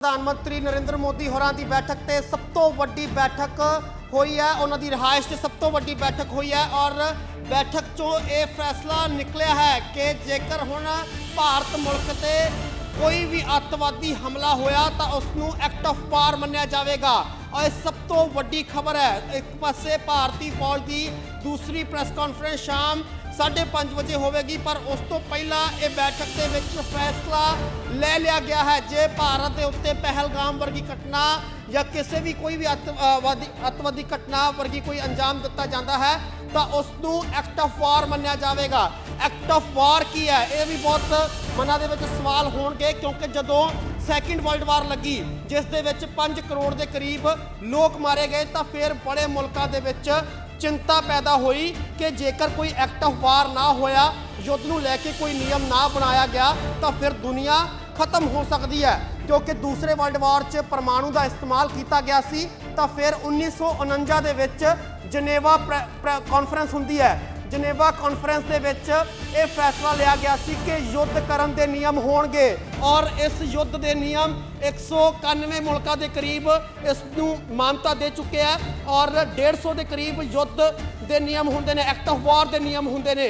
ਪ੍ਰਧਾਨ ਮੰਤਰੀ ਨਰਿੰਦਰ ਮੋਦੀ ਹੋਰਾਂ ਦੀ ਬੈਠਕ ਤੇ ਸਭ ਤੋਂ ਵੱਡੀ ਬੈਠਕ ਹੋਈ ਹੈ। ਉਹਨਾਂ ਦੀ ਰਿਹਾਇਸ਼ ਤੇ ਸਭ ਤੋਂ ਵੱਡੀ ਬੈਠਕ ਹੋਈ ਹੈ ਔਰ ਬੈਠਕ 'ਚੋਂ ਇਹ ਫੈਸਲਾ ਨਿਕਲਿਆ ਹੈ ਕਿ ਜੇਕਰ ਹੁਣ ਭਾਰਤ ਮੁਲਕ ਤੇ ਕੋਈ ਵੀ ਅੱਤਵਾਦੀ ਹਮਲਾ ਹੋਇਆ ਤਾਂ ਉਸ ਨੂੰ ਐਕਟ ਆਫ ਵਾਰ ਮੰਨਿਆ ਜਾਵੇਗਾ। ਔਰ ਇਹ ਸਭ ਤੋਂ ਵੱਡੀ ਖਬਰ ਹੈ। ਇੱਕ ਪਾਸੇ ਭਾਰਤੀ ਫੌਜ ਦੀ ਦੂਸਰੀ ਪ੍ਰੈਸ ਕਾਨਫਰੰਸ ਸ਼ਾਮ 5:30 ਵਜੇ ਹੋਵੇਗੀ, ਪਰ ਉਸ ਤੋਂ ਪਹਿਲਾਂ ਇਹ ਬੈਠਕ ਦੇ ਵਿੱਚ ਫੈਸਲਾ ਲੈ ਲਿਆ ਗਿਆ ਹੈ। ਜੇ ਭਾਰਤ ਦੇ ਉੱਤੇ ਪਹਿਲਗਾਮ ਵਰਗੀ ਘਟਨਾ ਜਾਂ ਕਿਸੇ ਵੀ ਕੋਈ ਵੀ ਅੱਤਵਾਦੀ ਅੱਤਵਾਦੀ ਘਟਨਾ ਵਰਗੀ ਕੋਈ ਅੰਜਾਮ ਦਿੱਤਾ ਜਾਂਦਾ ਹੈ, ਤਾਂ ਉਸ ਨੂੰ ਐਕਟ ਆਫ ਵਾਰ ਮੰਨਿਆ ਜਾਵੇਗਾ। ਐਕਟ ਆਫ ਵਾਰ ਕੀ ਹੈ? ਇਹ ਵੀ ਬਹੁਤ ਮਨਾਂ ਦੇ ਵਿੱਚ ਸਵਾਲ ਹੋਣਗੇ, ਕਿਉਂਕਿ ਜਦੋਂ ਸੈਕਿੰਡ ਵਰਲਡ ਵਾਰ ਲੱਗੀ, ਜਿਸ ਦੇ ਵਿੱਚ 5 ਕਰੋੜ ਦੇ ਕਰੀਬ ਲੋਕ ਮਾਰੇ ਗਏ, ਤਾਂ ਫਿਰ ਬੜੇ ਮੁਲਕਾਂ ਦੇ ਵਿੱਚ ਚਿੰਤਾ ਪੈਦਾ ਹੋਈ ਕਿ ਜੇਕਰ ਕੋਈ ਐਕਟ ਆਫ ਵਾਰ ਨਾ ਹੋਇਆ, ਯੁੱਧ ਨੂੰ ਲੈ ਕੇ ਕੋਈ ਨਿਯਮ ਨਾ ਬਣਾਇਆ ਗਿਆ, ਤਾਂ ਫਿਰ ਦੁਨੀਆ ਖਤਮ ਹੋ ਸਕਦੀ ਹੈ। ਕਿਉਂਕਿ ਦੂਸਰੇ ਵਰਲਡ ਵਾਰ 'ਚ ਪਰਮਾਣੂ ਦਾ ਇਸਤੇਮਾਲ ਕੀਤਾ ਗਿਆ ਸੀ, ਤਾਂ ਫਿਰ 1949 ਦੇ ਵਿੱਚ ਜਨੇਵਾ ਕਾਨਫਰੰਸ ਹੁੰਦੀ ਹੈ। ਜਨੇਵਾ ਕਾਨਫਰੰਸ ਦੇ ਵਿੱਚ ਇਹ ਫੈਸਲਾ ਲਿਆ ਗਿਆ ਸੀ ਕਿ ਯੁੱਧ ਕਰਨ ਦੇ ਨਿਯਮ ਹੋਣਗੇ ਔਰ ਇਸ ਯੁੱਧ ਦੇ ਨਿਯਮ 191 ਮੁਲਕਾਂ ਦੇ ਕਰੀਬ ਇਸ ਨੂੰ ਮਾਨਤਾ ਦੇ ਚੁੱਕੇ ਆ ਔਰ 150 ਦੇ ਕਰੀਬ ਯੁੱਧ ਦੇ ਨਿਯਮ ਹੁੰਦੇ ਨੇ ਐਕਟ ਆਫ ਵਾਰ ਦੇ ਨਿਯਮ ਹੁੰਦੇ ਨੇ।